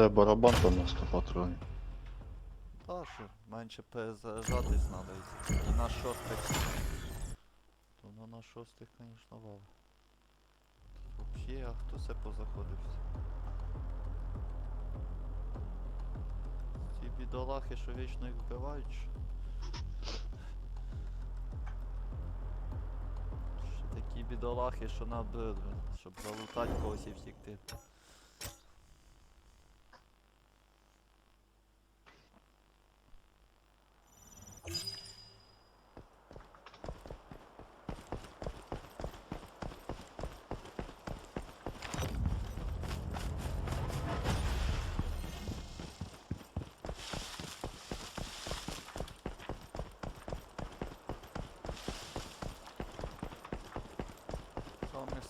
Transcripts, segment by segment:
тебе барабан там на 100 патронів. Та що, менше перезаряджатись треба. І на шостих. То ну на шостих, звісно, вал. Взагалі, а хто все позаходився? Ті бідолахи, що вічно їх вбивають. що? Такі бідолахи, що набридли, щоб залутати когось і втікти.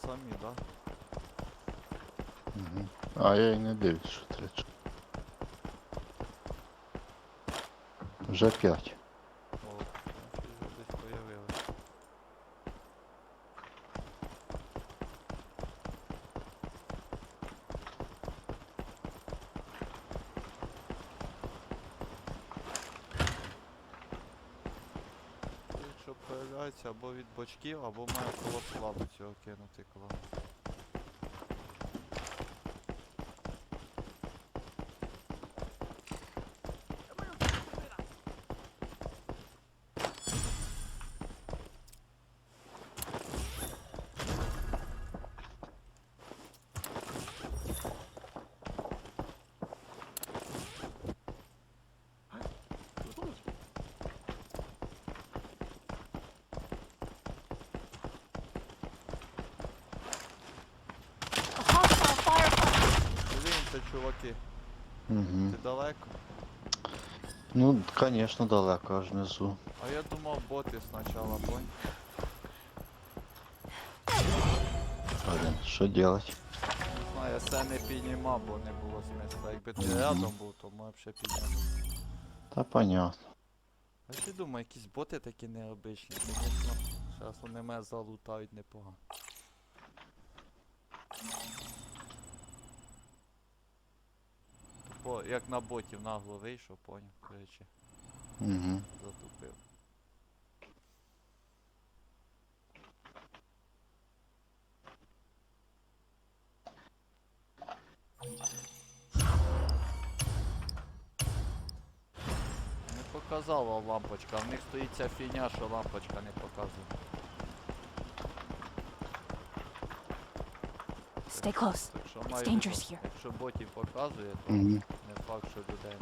Самі так? да? Угу. А я й не дивлюсь, що тричі. Вже 5. О, щось вже десь появилось. Якщо або від бочків, або має коло складу цього кинути клас. A hostile firefighter. Дивіться, чуваки, Угу. ти далеко? Ну, звісно, далеко аж внизу. А я думав боти спочатку, понь. Блін, що делать? А я це не піднімав, бо не було смисла. Якби ти рядом був, то ми ще підняли. Та понятно. А ти думаю, якісь боти такі необичні, звісно. Зараз вони мене залутають непогано. Тупо, як на ботів нагло вийшов, поняв, коротше, Угу. затупив. Не показала лампочка, в них стоїть ця фігня, що лампочка не показує. Stay close. Так It's маю dangerous here. Якщо ботів показує, то не факт, що людей.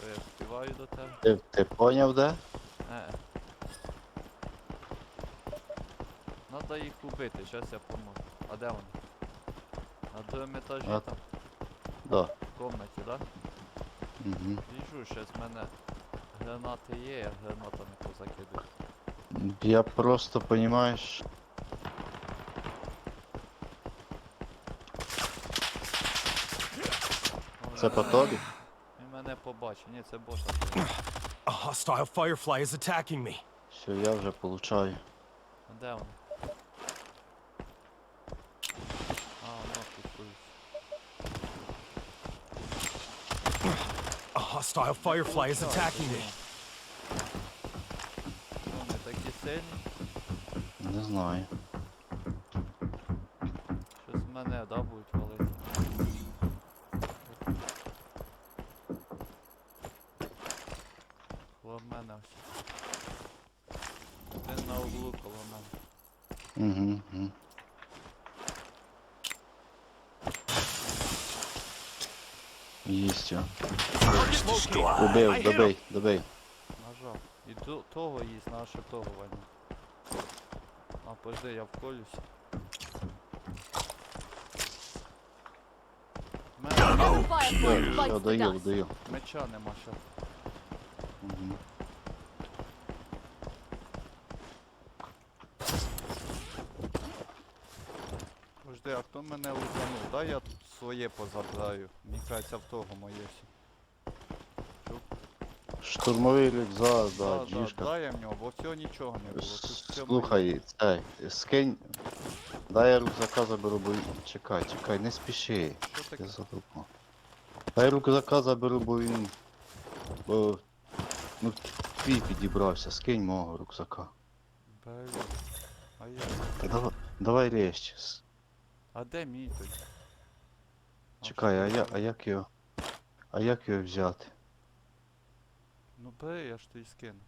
Що я співаю до тебе? Ти, ти поняв, де? Е. Надо їх убити, зараз я поможу. А де вони? На другому етажі А. там, Да. в комнаті, да? Угу. Біжу, зараз в мене гранати є, я гранатами позакидую. Я просто, понімаєш. Це по тобі? Він мене побачив, ні, це бота. A hostile firefly is attacking me. Все, я вже получаю. А де вони? А, воно тут. A hostile firefly is attacking me. Сильні, Не знаю. щось з мене, да, будуть валити. Коло мене ось. Один на углу коло мене. Угу. угу. Єсть я. Убив, добий, добий. Нажав. Того їсть, наше того Ваня. А, подожди, я вколюсь. Мене Все, the доїв, dust. доїв. меча нема ще. Подожди, а хто мене лутанув? Дай я тут своє позабираю. Мені кажеться, в того моє все. Штурмовий рюкзак, да, да, джішка. дай я в нього, бо всього нічого не було. Тут все. Слухай, цей, скинь Дай я рюкзака заберу, бо він- чекай, чекай, не спіши. Що таке? Я задумав. Дай рюкзака заберу, бо він. Бо. Ну, твій підібрався, скинь мого рюкзака. Блін. А я. Та давай, давай речі. С- А де мій той? Чекай, а, я, а як його. А як його взяти? Ну бери, я ж тобі скину.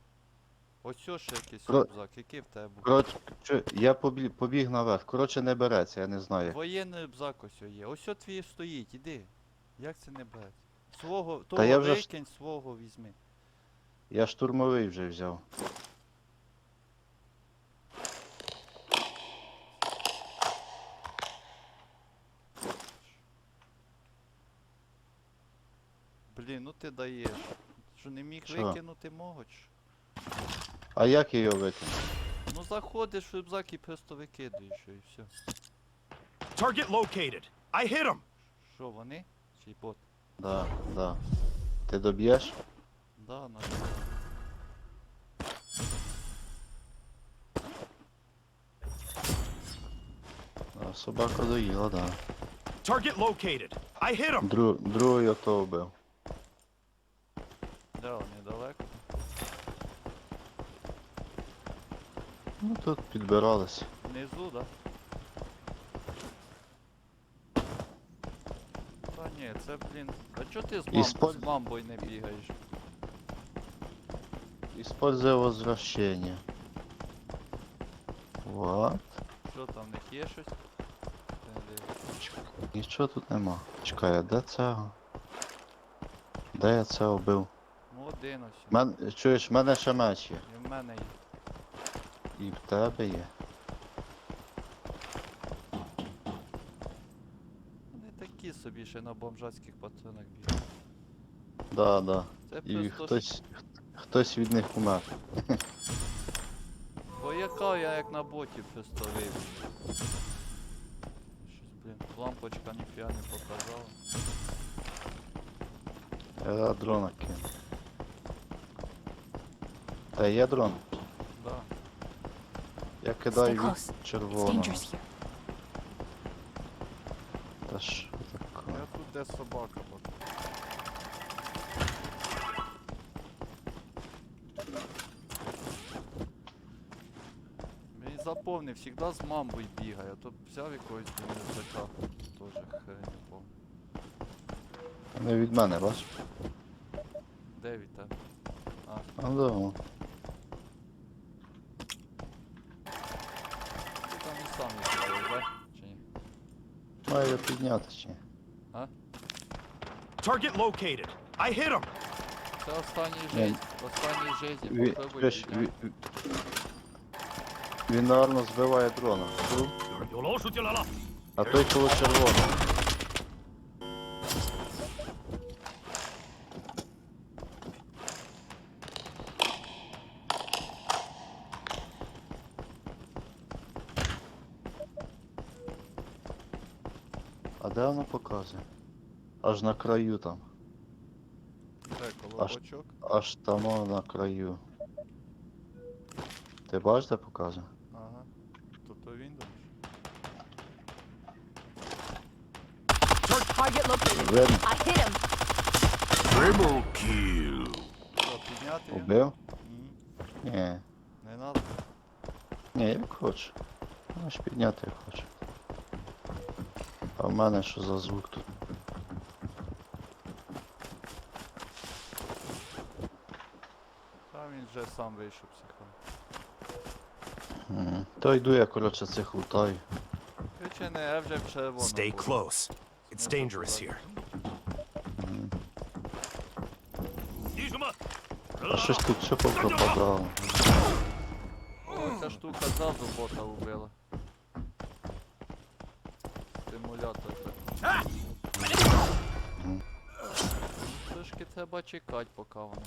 Ось що ще якийсь Про- рюкзак, який в тебе був? Коротше, я побіг, побіг наверх. Коротше, не береться, я не знаю. Воєнний рюкзак ось є. Ось що твій стоїть, іди. Як це не береться? Свого, Та того я вже ж- викинь, свого візьми. Я штурмовий вже взяв. Блін, ну ти даєш. Що не міг Що? викинути мого чи? що? А як я його викину? Ну заходиш в рюкзак і просто викидаєш і все. Target located. I hit him. Що вони? Чи бот? Да, да. Ти доб'єш? Да, на. А, собака доїла, да. Target located. I hit him. Дру, другий ото вбив. Да, недалеко. Ну тут підбирались. Внизу, да? Та ні, це, блін. А чо ти з, мам... Ісполь- з мамбою не бігаєш? Используй возвращение. Вот. Що там, в них є щось? Нічого тут нема. Чекай, а де цього? Де я цього бив? Ну один ось. Мен... Чуєш, в мене ще меч є. І в мене є. І в тебе є. Вони такі собі ще на бомжацьких патронах бігають. Да, да. Це І просто хтось. Хтось від них умер. Вояка я як на боті представив. Щось, блін, лампочка ніфіга не показала. Я дрона кину. Та є дрон. Да. Я кидаю від червоного. Та що таке? Я тут де собака бо. І заповнив, завжди з мамбою бігає, а то взяв якогось рюкзака. Тоже хрень повна. Не від мене, бач? Де від тебе? А, А да. ти там і сам відкрив, да? Чи ні? Маю підняти ще. А? Target located. I hit him. Це останній жезь. Останній жезі. Він, чуєш, ві- ві- А той, коли червоно. А де воно показує? Аж на краю там. Де, Аж-? Аж там о, на краю. Ти бачиш, де показує? Ага. Тут то він думаєш? Target located. Видно? I hit him. Triple kill. Що, підняти його? Убив? М, Ні. Не надо. Ні, як хочеш. Можеш підняти як хочеш. А в мене що за звук тут? Там він вже сам вийшов психо. Мгм. Йду я, коротше, цих лутаю. Ключі не, я вже в червоному. Stay close. It's dangerous here. А щось тут ще попропадало. Ця штука зразу бота убила. Стимулятор Трошки треба чекати, поки воно.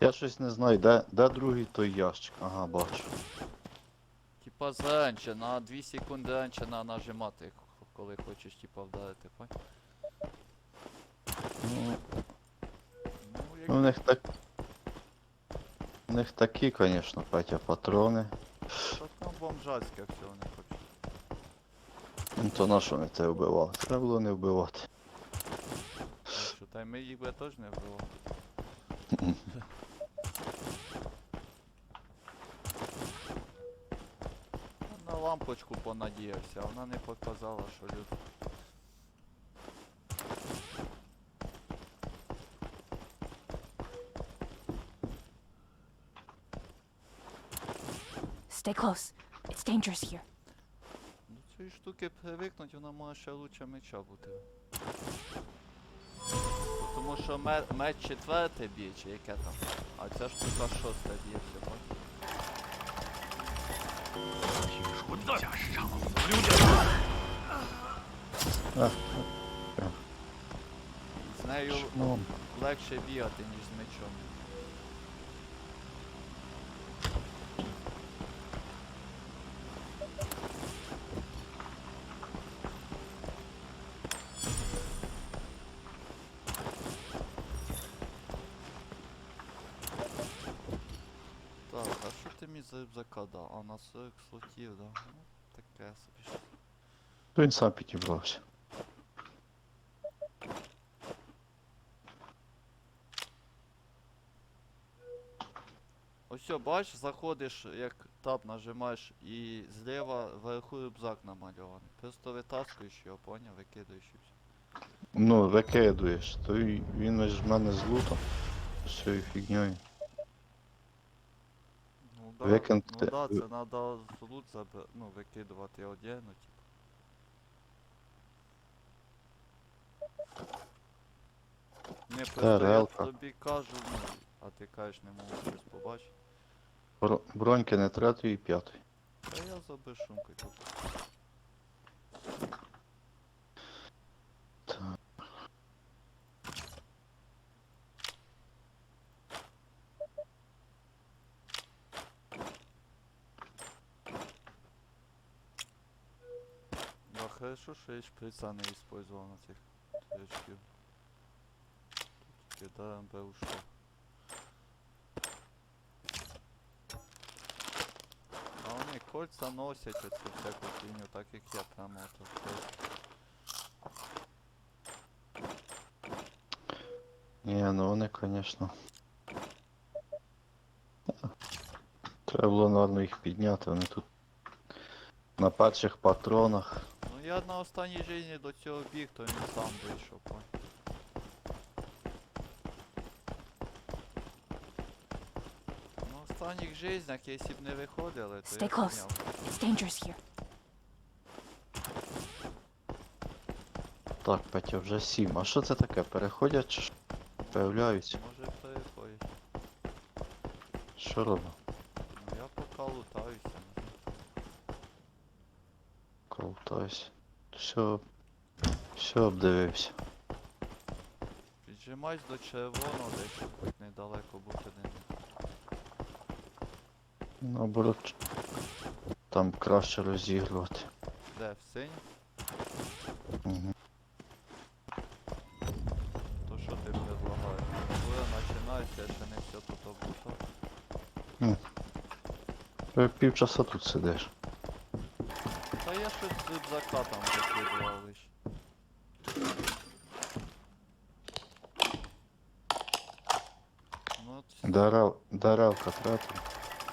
Я щось не знаю, де, де другий той ящик. Ага, бачу. Типа зранче, на 2 секунди раніше на нажимати, коли хочеш типа вдарити, пой. Ну, Ну, як... ну, у них так. У них такі, звісно, Петя, патрони. Та там бомжацьке все хочуть. Ну то на що вони тебе вбивали? Треба було не вбивати. Що, та й ми їх би теж не вбивали. На лампочку понадіявся, а вона не показала, що люди. Stay close. It's dangerous here цієї штуки привикнуть, вона може ще лучше меча бути. Тому що меч четвертий б'є, яке там. А ця штука шоста б'є, все бачите. З нею ну. легше бігати, ніж з мечом. Рюкзака дав? А на 40 слотів, да? Ну, таке собі. то він сам підібрався. Ось все, бачиш, заходиш, як тап нажимаєш, і зліва вверху рюкзак намальований. Просто витаскуєш його, поняв, викидаєш і все. Ну, викидуєш, то й він ж в мене з лутом. З цією фігньою. Да, Викинути- ну да, це треба з лут забра... ну, викидувати одягну, типу. Не просто я тобі кажу, ну, а ти кажеш, не можу щось побачити. Бро- Броньки не третьої і п'ятої. Та я за безшумкою тут. Так. хорошо, что я шприца не использовал на тех тречках. Кидаем бы ушел. А вони кольца носять оцю всяку фігню, так як я прямо ото все. Ні, ну вони, звісно. Треба було нормально їх підняти, вони тут на перших патронах. Я на останній житті до цього біг, то він сам вийшов. На останніх жизнях, якщо б не виходили, то я Stay close. підняв. It's dangerous here. Так, Петя, вже сім. А що це таке? Переходять чи що? Появляються. Може переходять. Що робимо? Ну я поки лутаюся. не знаю. Колтаюсь. Все. Все обдивився. Піджимайся до червоного, десь щоб хоч недалеко бути не. Наоборот. Там краще розігрувати. Де, в синь? Угу. То що ти предлагаєш? Коли починається, я ще не все тут облутав. Півчаса тут сидиш. Рюкзака там закидував лиш. Ну, от Дарел, дарелка третя.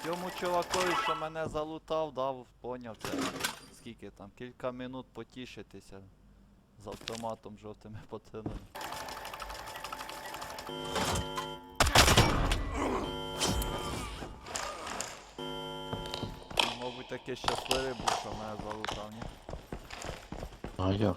Цьому чувакові, що мене залутав, дав, поняв це. Скільки там, кілька минут потішитися з автоматом жовтими патронами. Мабуть, таке щасливий був, що мене залутав, ні? А як?